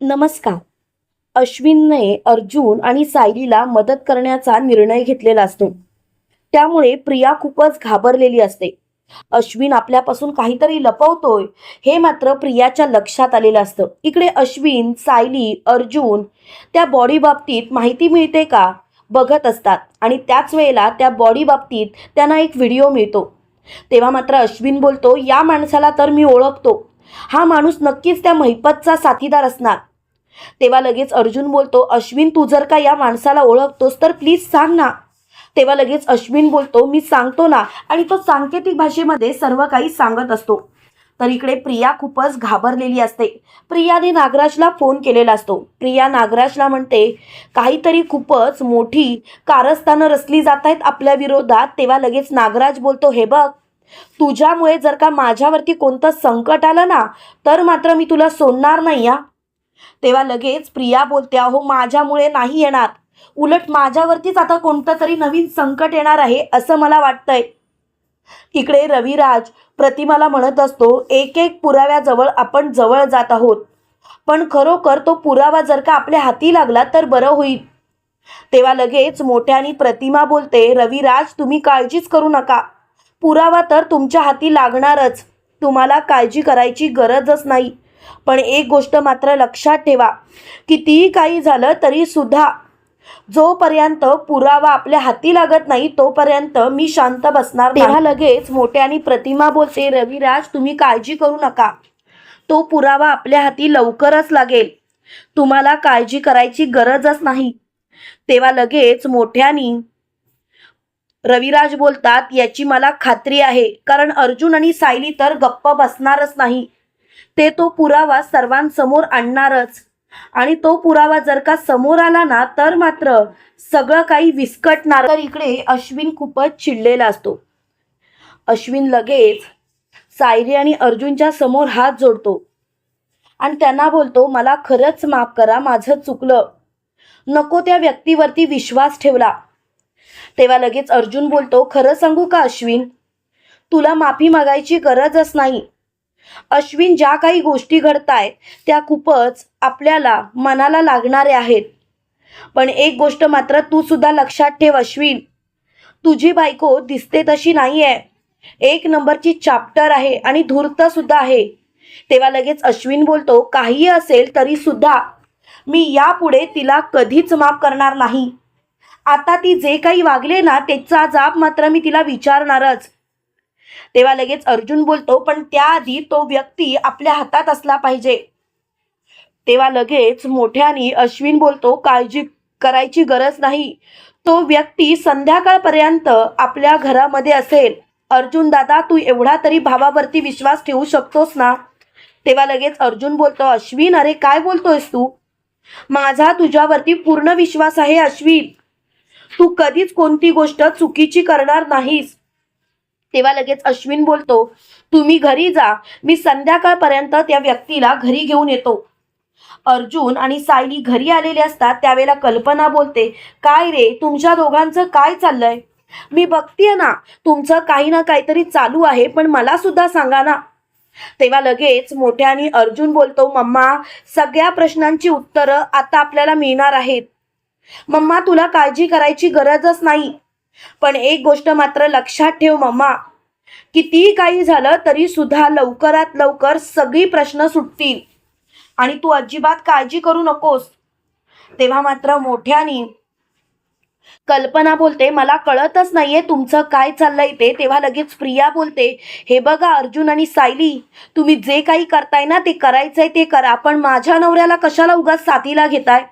नमस्कार. अश्विनने अर्जुन आणि सायलीला मदत करण्याचा निर्णय घेतलेला असतो. त्यामुळे प्रिया खूपच घाबरलेली असते. अश्विन आपल्यापासून काहीतरी लपवतोय हे मात्र प्रियाच्या लक्षात आलेलं असतं. इकडे अश्विन सायली अर्जुन त्या बॉडी बाबतीत माहिती मिळते का? बघत असतात आणि त्याच वेळेला त्या बॉडी बाबतीत त्यांना एक व्हिडिओ मिळतो. तेव्हा मात्र अश्विन बोलतो या माणसाला तर मी ओळखतो. हा माणूस नक्कीच त्या महिपतचा साथीदार असणार. तेव्हा लगेच अर्जुन बोलतो अश्विन तू जर का या माणसाला ओळखतोस तर प्लीज सांग ना. तेव्हा लगेच अश्विन बोलतो मी सांगतो ना. आणि तो सांकेतिक भाषेमध्ये सर्व काही सांगत असतो. तर इकडे प्रिया खूपच घाबरलेली असते. प्रियाने नागराजला फोन केलेला असतो. प्रिया नागराजला म्हणते काहीतरी खूपच मोठी कारस्थानं रचली जात आहेत आपल्या विरोधात. तेव्हा लगेच नागराज बोलतो हे बघ तुझ्यामुळे जर का माझ्यावरती कोणतं संकट आलं ना तर मात्र मी तुला सोडणार नाही या तेव्हा लगेच प्रिया बोलते अहो माझ्यामुळे नाही येणार. उलट माझ्यावरतीच आता कोणतं तरी नवीन संकट येणार आहे असं मला वाटतंय. इकडे रविराज प्रतिमाला म्हणत असतो एक एक पुराव्याजवळ आपण जवळ जात आहोत. पण खरोखर तो पुरावा जर का आपल्या हाती लागला तर बरं होईल. तेव्हा लगेच मोठ्यानी प्रतिमा बोलते रविराज तुम्ही काळजीच करू नका. पुरावा तर तुमच्या हाती लागणारच. तुम्हाला काळजी करायची गरजच नाही. पण एक गोष्ट मात्र लक्षात ठेवा कितीही काही झालं तरीसुद्धा जोपर्यंत पुरावा आपल्या हाती लागत नाही तोपर्यंत मी शांत बसणार तेव्हा लगेच मोठ्याने प्रतिमा बोलते रविराज तुम्ही काळजी करू नका. तो पुरावा आपल्या हाती लवकरच लागेल. तुम्हाला काळजी करायची गरजच नाही. तेव्हा लगेच मोठ्यानी रविराज बोलतात याची मला खात्री आहे. कारण अर्जुन आणि सायली तर गप्प बसणारच नाही. ते तो पुरावा सर्वांसमोर आणणारच. आणि तो पुरावा जर का समोर आला ना तर मात्र सगळं काही विस्कटणार. तर इकडे अश्विन खूपच चिडलेला असतो. अश्विन लगेच सायली आणि अर्जुनच्या समोर हात जोडतो. आणि त्यांना बोलतो मला खरंच माफ करा माझं चुकलं. नको त्या व्यक्तीवरती विश्वास ठेवला. तेव्हा लगेच अर्जुन बोलतो खरं सांगू का अश्विन? तुला माफी मागायची गरजच नाही. अश्विन ज्या काही गोष्टी घडतायत त्या खूपच आपल्याला मनाला लागणाऱ्या आहेत. पण एक गोष्ट मात्र तू सुद्धा लक्षात ठेव अश्विन. तुझी बायको दिसते तशी नाही आहे एक नंबरची चाप्टर आहे आणि धूर्त सुद्धा आहे. तेव्हा लगेच अश्विन बोलतो काही असेल तरी सुद्धा मी यापुढे तिला कधीच माफ करणार नाही. आता ती जे काही वागले ना त्याचा जाब मात्र मी तिला विचारणारच. तेव्हा लगेच अर्जुन बोलतो पण त्याआधी तो व्यक्ती आपल्या हातात असला पाहिजे. तेव्हा लगेच मोठ्याने अश्विन बोलतो काळजी करायची गरज नाही. तो व्यक्ती संध्याकाळपर्यंत आपल्या घरामध्ये असेल. अर्जुन दादा तू एवढा तरी भावावरती विश्वास ठेवू शकतोस ना? तेव्हा लगेच अर्जुन बोलतो अश्विन अरे काय बोलतोयस तू? माझा तुझ्यावरती पूर्ण विश्वास आहे अश्विन. तू कधीच कोणती गोष्ट चुकीची करणार नाहीस. तेव्हा लगेच अश्विन बोलतो तुम्ही घरी जा. मी संध्याकाळपर्यंत त्या व्यक्तीला घरी घेऊन येतो. अर्जुन आणि सायली घरी आलेले असतात त्यावेळेला कल्पना बोलते काय रे तुमच्या दोघांचं काय चाललंय? मी बघतीये ना तुमचं काही ना काहीतरी चालू आहे पण मला सुद्धा सांगा ना. तेव्हा लगेच मोठ्याने अर्जुन बोलतो मम्मा सगळ्या प्रश्नांची उत्तरं आता आपल्याला मिळणार आहेत. मम्मा तुला काळजी करायची गरजच नाही. पण एक गोष्ट मात्र लक्षात ठेव मम्मा. कितीही काही झालं तरी सुद्धा लवकरात लवकर सगळी प्रश्न सुटतील. आणि तू अजिबात काळजी करू नकोस. तेव्हा मात्र मोठ्यानी कल्पना बोलते मला कळतच नाहीये तुमचं काय चाललंय ते तेव्हा लगेच प्रिया बोलते हे बघा अर्जुन आणि सायली तुम्ही जे काही करताय ना ते करायचंय ते करा पण माझ्या नवऱ्याला कशाला उगाच साथीला घेताय?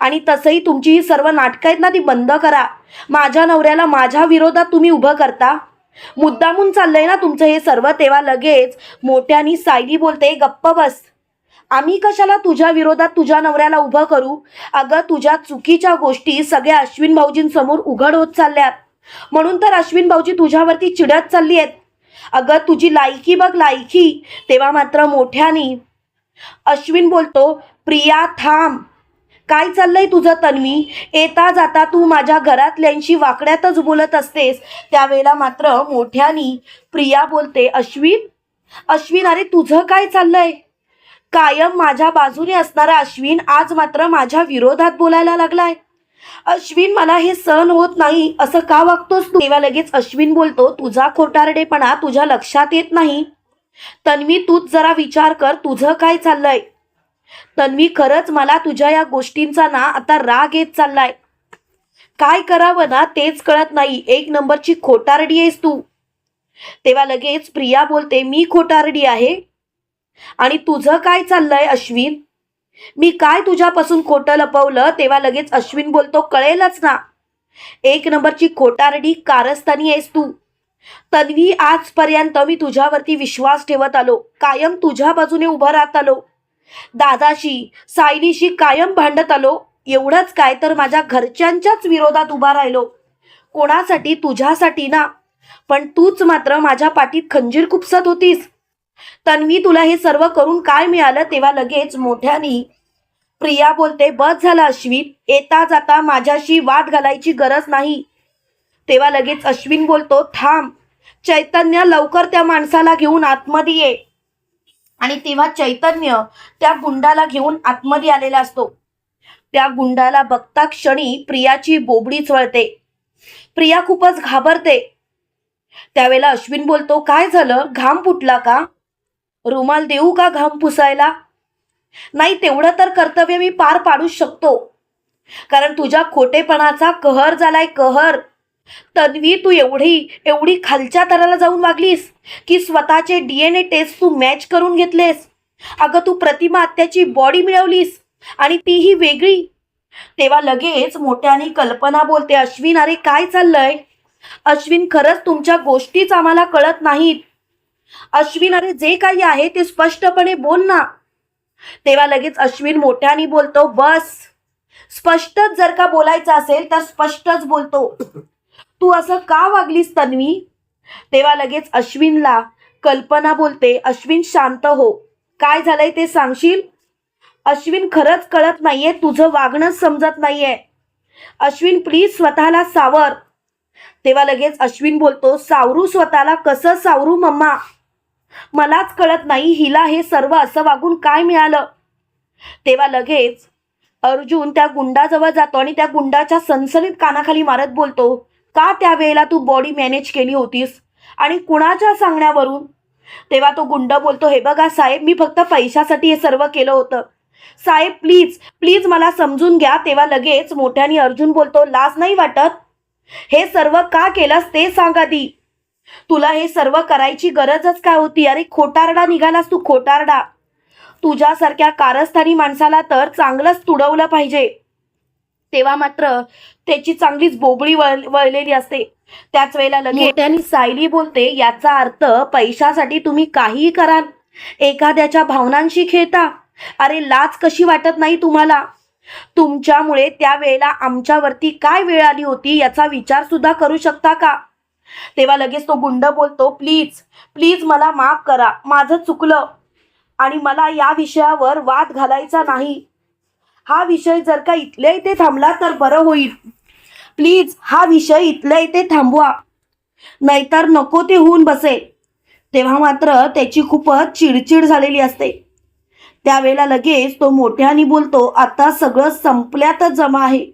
आणि तसंही तुमची ही सर्व नाटकं आहेत ना ती बंद करा. माझ्या नवऱ्याला माझ्या विरोधात तुम्ही उभं करता. मुद्दामून चाललंय ना तुमचं हे सर्व तेव्हा लगेच मोठ्यानी सायली बोलते गप्प बस. आम्ही कशाला तुझ्या विरोधात तुझ्या नवऱ्याला उभं करू? अगं तुझ्या चुकीच्या गोष्टी सगळ्या अश्विन भाऊजींसमोर उघड होत चालल्यात. म्हणून तर अश्विन भाऊजी तुझ्यावरती चिडत चालली आहेत. अगं तुझी लायकी बघ लायकी. तेव्हा मात्र मोठ्यानी अश्विन बोलतो प्रिया थांब. काय चाललंय तुझं तन्वी? येता जाता तू माझ्या घरातल्यांशी वाकड्यातच बोलत असतेस. त्यावेळेला मात्र मोठ्यानी प्रिया बोलते अश्विन अश्विन अरे तुझं काय चाललंय? कायम माझ्या बाजूने असणारा अश्विन आज मात्र माझ्या विरोधात बोलायला लागलाय. अश्विन मला हे सहन होत नाही. असं का वागतोस तू? तेव्हा लगेच अश्विन बोलतो तुझा खोटारडेपणा तुझ्या लक्षात येत नाही. तन्वी तूच जरा विचार कर तुझं काय चाललंय? तन्वी खरंच मला तुझ्या या गोष्टींचा ना आता राग येत चाललाय. काय करावं ना तेच कळत नाही. एक नंबरची खोटारडी आहेस तू. तेव्हा लगेच प्रिया बोलते मी खोटारडी आहे? आणि तुझं काय चाललंय अश्विन? मी काय तुझ्यापासून खोटं लपवलं? तेव्हा लगेच अश्विन बोलतो कळेलच ना. एक नंबरची खोटारडी कारस्थानी आहेस तू. तन्वी आजपर्यंत मी तुझ्यावरती विश्वास ठेवत आलो. कायम तुझ्या बाजूने उभं राहत आलो. दादाशी सायलीशी कायम भांडत आलो. एवढंच काय तर माझ्या घरच्यांच्याच विरोधात उभा राहिलो. कोणासाठी? तुझ्यासाठी ना. पण तूच मात्र माझ्या पाठीत खंजीर खुपसत होतीस. तन्वी तुला हे सर्व करून काय मिळालं तेव्हा लगेच मोठ्यानी प्रिया बोलते बस झालं अश्विन. येता जाता माझ्याशी वाद घालायची गरज नाही. तेव्हा लगेच अश्विन बोलतो थांब. चैतन्य लवकर त्या माणसाला घेऊन आतमध्ये ये. आणि तेव्हा चैतन्य त्या गुंडाला घेऊन आतमध्ये आलेला असतो. त्या गुंडाला बघता क्षणी प्रियाची बोबडी चळते. प्रिया खूपच घाबरते. त्यावेळेला अश्विन बोलतो काय झालं? घाम फुटला का? रुमाल देऊ का घाम पुसायला? नाही तेवढं तर कर्तव्य मी पार पाडू शकतो. कारण तुझ्या खोटेपणाचा कहर झालाय कहर. तन्वी तू एवढी एवढी खालच्या तराला जाऊन वागलीस की स्वतःचे डीएनए टेस्ट तू मॅच करून घेतलेस. अगं तू प्रतिमा आत्याची बॉडी मिळवलीस आणि तीही वेगळी. तेव्हा लगेच मोठ्याने कल्पना बोलते अश्विन अरे काय चाललंय? अश्विन खरंच तुमच्या गोष्टीच आम्हाला कळत नाहीत. अश्विन अरे जे काही आहे ते स्पष्टपणे बोल ना. तेव्हा लगेच अश्विन मोठ्याने बोलतो बस. स्पष्टच जर का बोलायचं असेल तर स्पष्टच बोलतो. तू असं का वागलीस तन्वी? तेव्हा लगेच अश्विनला कल्पना बोलते अश्विन शांत हो. काय झालंय ते सांगशील? अश्विन खरंच कळत नाहीये. तुझं वागणंच समजत नाहीये. अश्विन प्लीज स्वतःला सावर. तेव्हा लगेच अश्विन बोलतो सावरू स्वतःला कसं सावरू मम्मा? मलाच कळत नाही हिला हे सर्व असं वागून काय मिळालं? तेव्हा लगेच अर्जुन त्या गुंडाजवळ जातो आणि त्या गुंडाच्या सनसनीत कानाखाली मारत बोलतो का त्यावेळेला तू बॉडी मॅनेज केली होतीस? आणि कुणाच्या सांगण्यावरून? तेव्हा तो गुंड बोलतो हे बघा साहेब मी फक्त पैशासाठी हे सर्व केलं होतं. साहेब प्लीज प्लीज मला समजून घ्या. तेव्हा लगेच मोठ्याने अर्जुन बोलतो लाज नाही वाटत? हे सर्व का केलंस ते सांग आधी तुला हे सर्व करायची गरजच काय होती? अरे खोटारडा निघालास तू खोटारडा. तुझ्यासारख्या कारस्थानी माणसाला तर चांगलंच तुडवलं पाहिजे. तेव्हा मात्र त्याची चांगलीच बोबळी वळ वळलेली असते. त्याच वेळेला लगेच त्यांनी सायली बोलते याचा अर्थ पैशासाठी तुम्ही काहीही कराल. एखाद्याच्या भावनांशी खेळता. अरे लाच कशी वाटत नाही तुम्हाला? तुमच्यामुळे त्यावेळेला आमच्यावरती काय वेळ आली होती याचा विचार सुद्धा करू शकता का? तेव्हा लगेच तो गुंड बोलतो प्लीज प्लीज मला माफ करा. माझं चुकलं आणि मला या विषयावर वाद घालायचा नाही. हा विषय जर का इथल्या इथे थांबला तर बरं होईल. प्लीज हा विषय इथल्या इथे थांबवा. नाहीतर नको ते होऊन बसेल तेव्हा मात्र त्याची खूपच चिडचिड झालेली असते. त्यावेळेला लगेच तो मोठ्याने बोलतो आता सगळं संपल्यातच जमा आहे.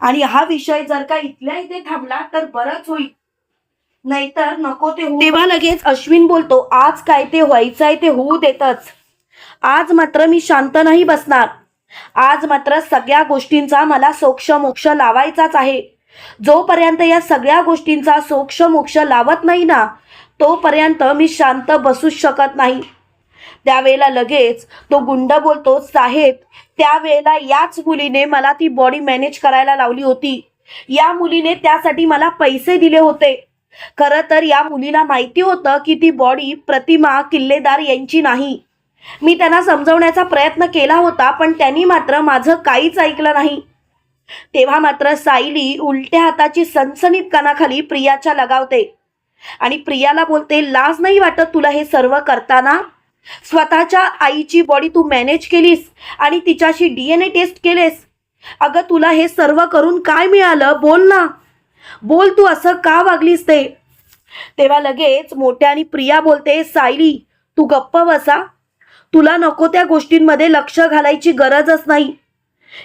आणि हा विषय जर का इथल्या इथे थांबला तर बरंच होईल. नाहीतर नको ते होऊ. तेव्हा लगेच अश्विन बोलतो आज काय ते व्हायचंय ते होऊ देतच. आज मात्र मी शांत नाही बसणार. आज मात्र सगळ्या गोष्टींचा मला सोक्ष मोक्ष लावायचाच आहे. जोपर्यंत या सगळ्या गोष्टींचा सोक्ष मोक्ष लावत नाही ना तोपर्यंत मी शांत बसूच शकत नाही. त्यावेळेला लगेच तो गुंड बोलतो साहेब त्यावेळेला याच मुलीने मला ती बॉडी मॅनेज करायला लावली होती. या मुलीने त्यासाठी मला पैसे दिले होते. खरं तर या मुलीला माहिती होतं की ती बॉडी प्रतिमा किल्लेदार यांची नाही. मी त्यांना समजवण्याचा प्रयत्न केला होता पण त्यांनी मात्र माझं काहीच ऐकलं नाही. तेव्हा मात्र सायली उलट्या हाताची सनसनीत कानाखाली प्रियाच्या लगावते. आणि प्रियाला बोलते लाज नाही वाटत तुला हे सर्व करताना? स्वतःच्या आईची बॉडी तू मॅनेज केलीस आणि तिच्याशी डी एन ए टेस्ट केलेस? अगं तुला हे सर्व करून काय मिळालं? बोल ना. बोल तू असं का वागलीस ते? तेव्हा लगेच मोठ्याने प्रिया बोलते सायली तू गप्प बसा. तुला नको त्या गोष्टींमध्ये लक्ष घालायची गरजच नाही.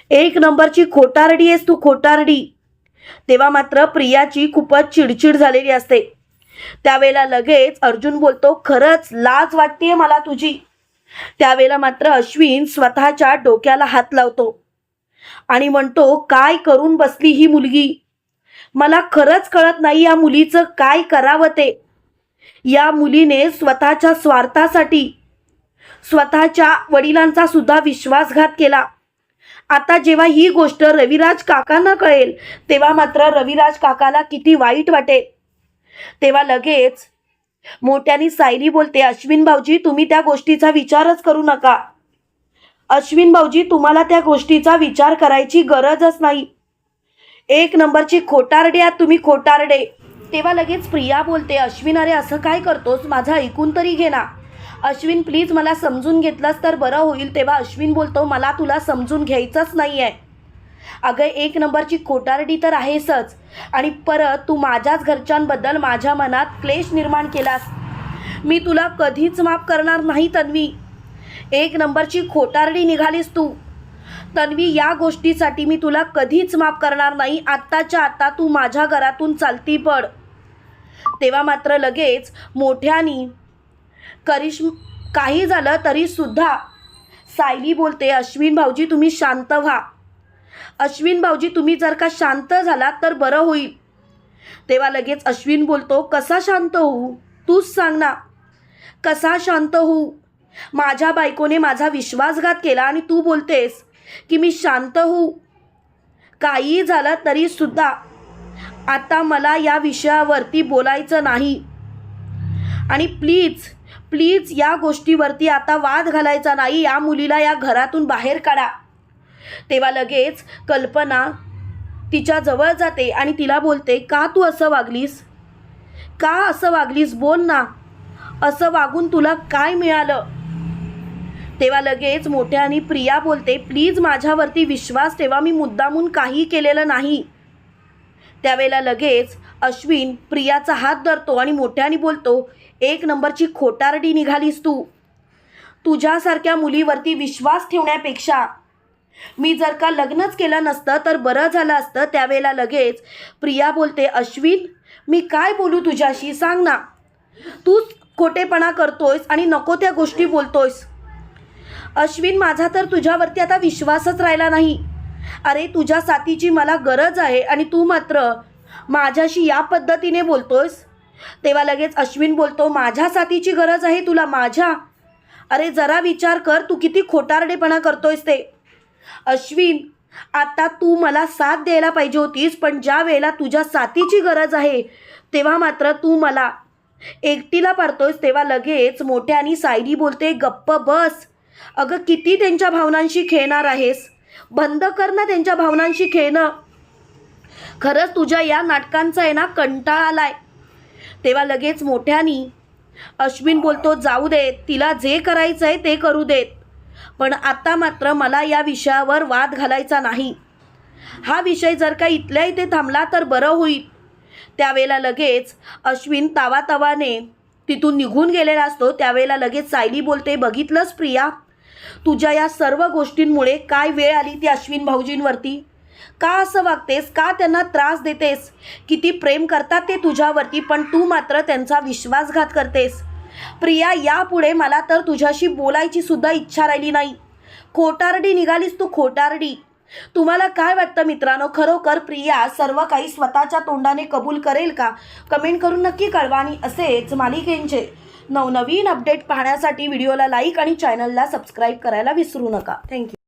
एक नंबरची खोटारडी आहेस तू खोटारडी. तेव्हा मात्र प्रियाची खूपच चिडचिड झालेली असते. त्यावेळेला लगेच अर्जुन बोलतो खरंच लाज वाटतेय मला तुझी. त्यावेळेला मात्र अश्विन स्वतःच्या डोक्याला हात लावतो. आणि म्हणतो काय करून बसली ही मुलगी? मला खरंच कळत नाही या मुलीचं काय करावं ते. या मुलीने स्वतःच्या स्वार्थासाठी स्वतःच्या वडिलांचा सुद्धा विश्वासघात केला. आता जेव्हा ही गोष्ट रविराज काकांना कळेल तेव्हा मात्र रविराज काकाला किती वाईट वाटेल. तेव्हा लगेच मोठ्यानी सायली बोलते अश्विन भाऊजी तुम्ही त्या गोष्टीचा विचारच करू नका. अश्विन भाऊजी तुम्हाला त्या गोष्टीचा विचार करायची गरजच नाही. एक नंबरची खोटारडे आहात तुम्ही खोटारडे. तेव्हा लगेच प्रिया बोलते अश्विन अरे असं काय करतोस? माझं ऐकून तरी घे ना. अश्विन प्लीज मला समजून घेतलंस तर बरं होईल. तेव्हा अश्विन बोलतो मला तुला समजून घ्यायचंच नाही आहे अगं एक नंबरची खोटारडी तर आहेसच. आणि परत तू माझ्याच घरच्यांबद्दल माझ्या मनात क्लेश निर्माण केलास. मी तुला कधीच माफ करणार नाही तन्वी. एक नंबरची खोटारडी निघालीस तू. तन्वी या गोष्टीसाठी मी तुला कधीच माफ करणार नाही. आत्ताच्या आत्ता तू माझ्या घरातून चालती पड. तेव्हा मात्र लगेच मोठ्यानी करिश्म काही झालं तरीसुद्धा सायली बोलते अश्विन भाऊजी तुम्ही शांत व्हा. अश्विन भाऊजी तुम्ही जर का शांत झालात तर बरं होईल. तेव्हा लगेच अश्विन बोलतो कसा शांत होऊ? तूच सांग ना. कसा शांत होऊ? माझ्या बायकोने माझा विश्वासघात केला आणि तू बोलतेस की मी शांत होऊ. काही झालं तरीसुद्धा आता मला या विषयावरती बोलायचं नाही. आणि प्लीज प्लीज या गोष्टीवरती आता वाद घालायचा नाही या मुलीला या घरातून बाहेर काढा. तेव्हा लगेच कल्पना तिच्या जवळ जाते आणि तिला बोलते का तू असं वागलीस? का असं वागलीस? बोल ना. असं वागून तुला काय मिळालं? तेव्हा लगेच मोठ्याने प्रिया बोलते प्लीज माझ्यावरती विश्वास ठेवा मी मुद्दामून काही केलेलं नाही. त्यावेळेला लगेच अश्विन प्रियाचा हात धरतो आणि मोठ्याने बोलतो एक नंबरची खोटारडी निघालीस तू. तुझ्यासारख्या मुलीवरती विश्वास ठेवण्यापेक्षा. मी जर का लग्नच केलं नसतं तर बरं झालं असतं त्यावेळेला लगेच. प्रिया बोलते अश्विन मी काय बोलू तुझ्याशी? सांग ना. तूच खोटेपणा करतोयस आणि नको त्या गोष्टी बोलतोयस. अश्विन माझा तर तुझ्यावरती आता विश्वासच राहिला नाही. अरे तुझ्या साथीची मला गरज आहे आणि तू मात्र माझ्याशी या पद्धतीने बोलतोयस? तेव्हा लगेच अश्विन बोलतो माझ्या साथीची गरज आहे तुला माझ्या. अरे जरा विचार कर तू किती खोटारडेपणा करतोयस ते. अश्विन आता तू मला साथ द्यायला पाहिजे होतीस पण ज्या वेळेला तुझ्या साथीची गरज आहे तेव्हा मात्र तू मला एकटीला पाडतोयस तेव्हा लगेच मोठ्यानी सायरी बोलते गप्प बस. अगं किती त्यांच्या भावनांशी खेळणार आहेस? बंद कर ना त्यांच्या भावनांशी खेळणं. खरंच तुझ्या या नाटकांचा आहे ना कंटाळा आलाय. तेव्हा लगेच मोठ्यानी अश्विन बोलतो जाऊ देत तिला जे करायचं आहे ते करू देत. पण आता मात्र मला या विषयावर वाद घालायचा नाही. हा विषय जर का इथल्या इथे थांबला तर बरं होईल. त्यावेळेला लगेच अश्विन तावातावाने तिथून निघून गेलेला असतो. त्यावेळेला लगेच सायली बोलते बघितलंच प्रिया तुझ्या या सर्व गोष्टींमुळे काय वेळ आली ती अश्विन भाऊजींवरती? का असं वागतेस? का त्यांना त्रास देतेस? किती प्रेम करतात ते तुझ्यावरती पण तू मात्र त्यांचा विश्वासघात करतेस. प्रिया यापुढे मला तर तुझ्याशी बोलायची सुद्धा इच्छा राहिली नाही. खोटारडी निघालीस तू खोटारडी. तुम्हाला काय वाटतं मित्रांनो? खरोखर प्रिया सर्व काही स्वतःच्या तोंडाने कबूल करेल का? कमेंट करून नक्की कळवा आणि असेच मालिकेंचे नवनवीन अपडेट पाहण्यासाठी व्हिडिओला लाईक आणि चॅनलला सबस्क्राईब करायला विसरू नका. थँक्यू.